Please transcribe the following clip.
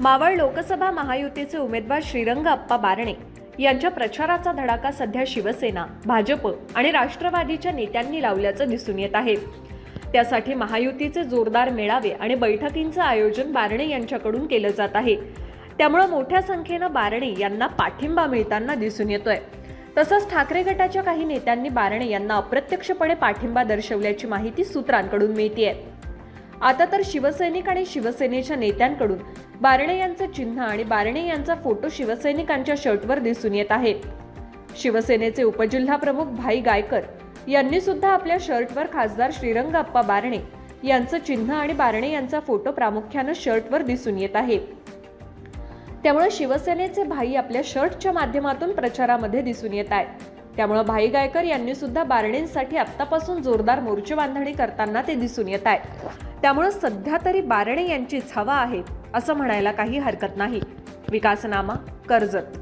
मावळ लोकसभा महायुतीचे उमेदवार श्रीरंग अप्पा बारणे यांच्या प्रचाराचा धडाका सध्या शिवसेना भाजप आणि राष्ट्रवादीच्या नेत्यांनी लावल्याचं दिसून येत आहे. त्यासाठी महायुतीचे जोरदार मेळावे आणि बैठकींचं आयोजन बारणे यांच्याकडून केलं जात आहे. त्यामुळं मोठ्या संख्येनं बारणे यांना पाठिंबा मिळताना दिसून येतोय. तसंच ठाकरे गटाच्या काही नेत्यांनी बारणे यांना अप्रत्यक्षपणे पाठिंबा दर्शवल्याची माहिती सूत्रांकडून मिळतीये. आता तर शिवसैनिक आणि शिवसेनेच्या नेत्यांकडून बारणे यांचं चिन्ह आणि बारणे यांचा फोटो शिवसैनिकांच्या शर्टवर दिसून येत आहे. शिवसेनेचे उपजिल्हा प्रमुख भाई गायकर यांनी सुद्धा आपल्या शर्टवर खासदार श्रीरंग अप्पा बारणे यांचं चिन्ह आणि बारणे यांचा फोटो प्रामुख्यानं शर्टवर दिसून येत आहे. त्यामुळे शिवसेनेचे भाई आपल्या शर्टच्या माध्यमातून प्रचारामध्ये दिसून येत आहेत. त्यामुळे भाई गायकर यांनी सुद्धा बारणेंसाठी आत्तापासून जोरदार मोर्चे बांधणी करताना ते दिसून येत आहे त्यामुळे सध्या तरी बारणे यांचीच हवा आहे असं म्हणायला काही हरकत नाही. विकासनामा कर्जत